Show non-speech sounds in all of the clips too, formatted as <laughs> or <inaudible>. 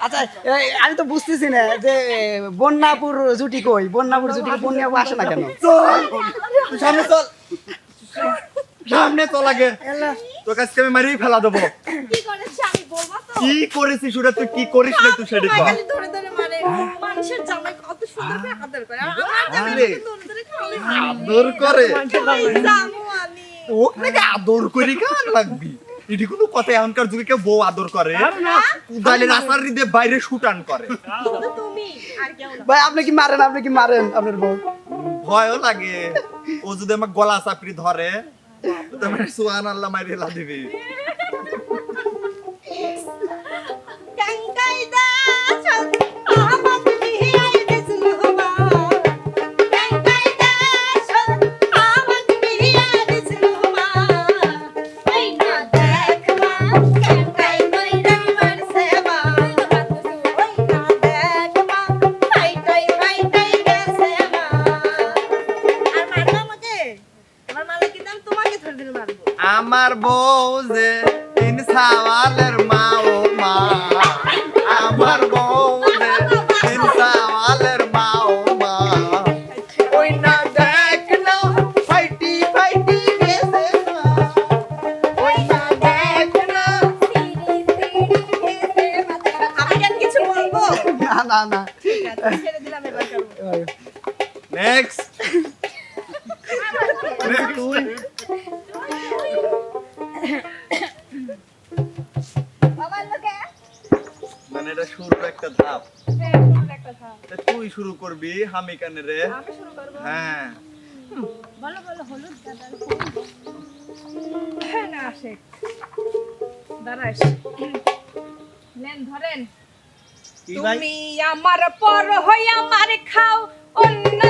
আচ্ছা আমি তো বুঝতেছি না যে বন্যাপুর জুটি কই? বন্যাপুর জুটি বন্যাপুর আসে না কেন? সামনে চল। সামনে চল আগে। তোর কাছে আমি মারিয়ে ফেলা দেবো। কি করেছিস ওটা তুই কি করিস না তুই সেটা মানুষের জামাই কত সুন্দর করে আদর করে। আদর করে? ও আদর কেমন লাগবি? এটি কোনো কথা এখনকার যুগে কেউ বউ আদর করে। কুদালে রাস্তার দিকে বাইরে শুটান করে। ভাই আপনি কি মারেন আপনি কি মারেন আপনার বউ? ভয়ও লাগে। ও যদি আমার গলা চাপড়ি ধরে তোমার সুহান আল্লাহ মাইরে দিবি। মানে এটা শুরুর একটা ধাপ। তুই শুরু করবি আমি রে? হ্যাঁ। ধরেন। তুমি আমার পর হই আমার খাও অন্য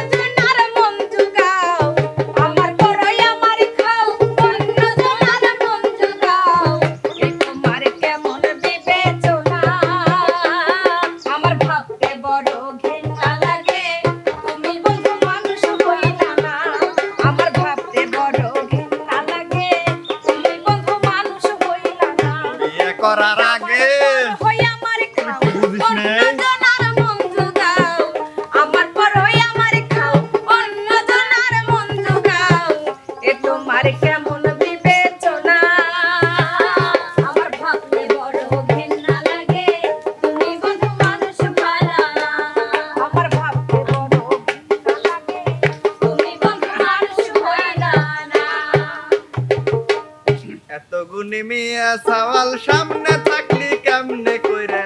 এত গুণী মিয়া সাওয়াল সামনে থাকলি কেমনে কইরা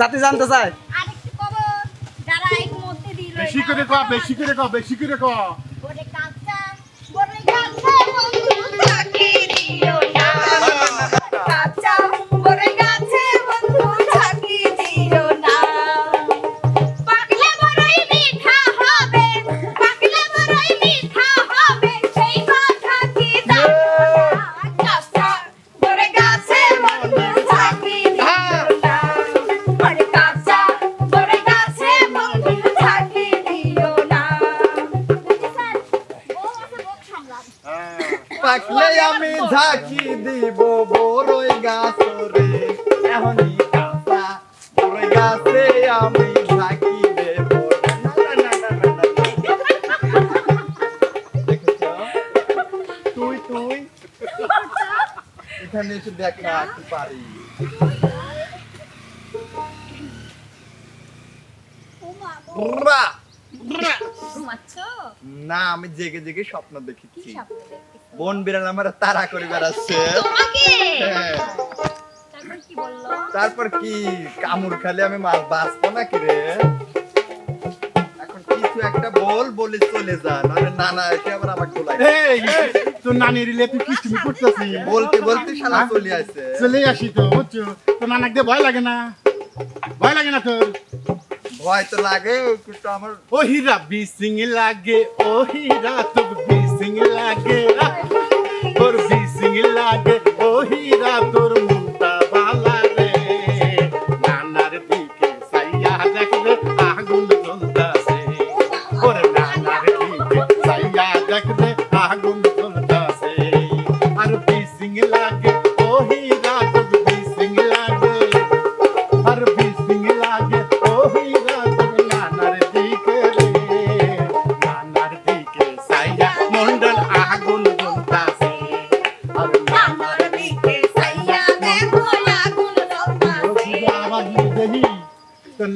জাতি জানতে চায়। আরেকটু কবর যারা এই মধ্যে দিল বেশি করে কও বেশি করে কও বেশি করে কও পাকলে আমি ঝাঁকি দিব বড়ই গাছ রে। কাঁচা বড়ই গাছে আমি ঝাঁকি এখানে দেখা পারি। না আমি জেগে জেগে স্বপ্ন দেখেছি। বন বিড়াল আমার তাড়া করে বেড়াচ্ছে। হ্যাঁ। তারপর কি বলল? তারপর কি? কামড় খালে আমি মাছ বাঁচবো নাকি রে? এখন কিছু একটা বল বলে চলে যা নাহলে নানা এসে আবার আমার গোলাই তোর নানি রিলে তুই কি তুমি করতেছি বলতে বলতে শালা চলে আসে। চলে আসি তো বুঝছ? তোর নানাক দিয়ে ভয় লাগে না। ভয় লাগে না তোর? ভয় তো লাগে কিন্তু আমার ও হীরা বিসিং লাগে ও হীরা তোর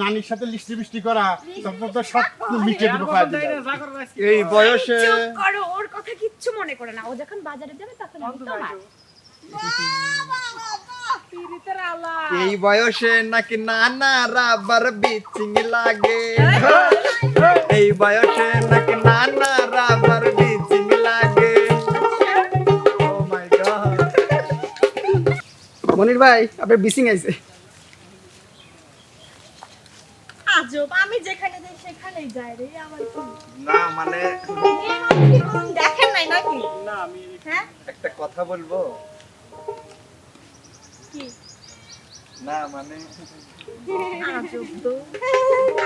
নানির সাথে লিস্টি মিষ্টি করা তখন তো সব মিটে দেবো এই বয়সে চুপ করো ওর কথা কিচ্ছু মনে করে না। ও যখন বাজারে যাবে তখন আমি এই বয়সে নাকি নানা রাবার বিচিং লাগে? এই বয়সে নাকি নানা রাবার বিচিং লাগে? গড মনির ভাই আপনার বিসিং আইছে। আজব আমি যেখানে যাই সেখানেই যাই রে আমার না মানে দেখেন নাই নাকি? না হ্যাঁ? একটা কথা বলব। কি? না মানে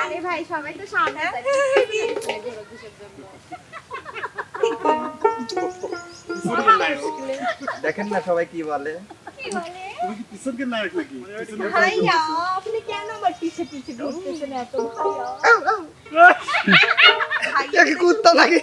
আরে ভাই সবাই তো সামনে দেখেন না সবাই কি বলে। নাকি? আপনি কেন আমার পিছে পিছে ঘুরতেছেন এত? <laughs> কুত্তা লাগে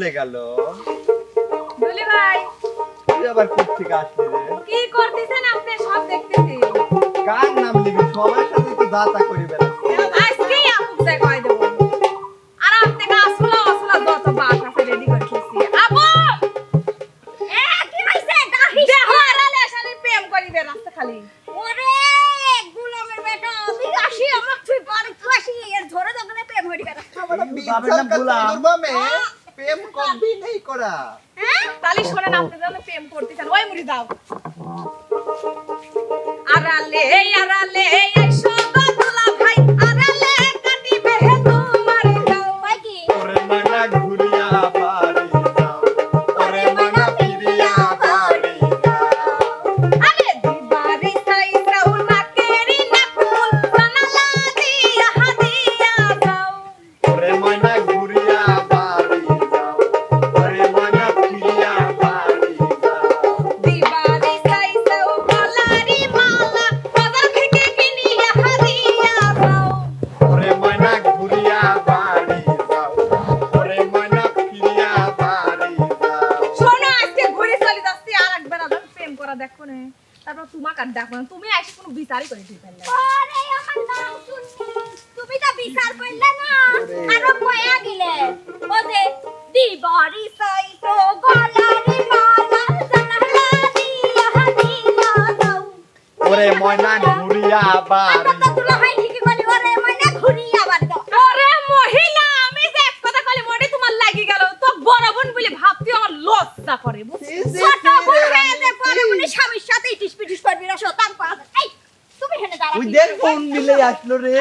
চলে গেল। দুলি ভাই। তুই আবার কোথেকে আসলি রে? কি করতেছেন আপনি? সব দেখতেছি। কার নাম নিবি? সবার সাথে তো দাতা করি বেড়াচ্ছি আজকেই আপুক যাই কয় দেবো? আর আপনি আসলো আসলো যত বাস আছে রেডি করে খেয়েছি। আপু! এ কি হইছে? ডাকিস দেখো। আড়ালে আসালে প্রেম করিবে রাস্তা খালি। ওরে গুলামের বেটা আমি আসি আমার তুই বাড়ি তুই আসি। এর ধরে দোকানে প্রেম হইಡಿ বেটা বাবার নাম গোলাম। প্রেম কবি নেই করা। হ্যাঁ? তালি শোনেন আপনি যেন প্রেম করতেছেন ওই মুড়ি দাও। আড়ালে আড়ালে আইসো। দেখো না। তারপর তোমাকে আর দেখো না তুমি এসে কোনো বিচারই করে দিতে পারলে না। আমার নাম শুননি তুমি তো বিচার করলে না আরও কয়া গিলে। ও যে দিবারি সাই তো গলারি মালা জানালা ওরে ময়না ঘুরিয়া বাড়ি তো ঠিকই বলি ওরে ঘুরি আবার ওরে মহিলা আমি যে এক কথা কলি মনে তোমার লাগি গেল। তো বড় বোন বলে ভাবতে আমার লজ্জা করে বুঝছিস? ছোট বোন যে স্বামীর সাথে ইটিস পিটিস করবি না শতাং পাস এই তুমি হেনে দাঁড়া। ওই দেখ কোন মিলে আসলো রে।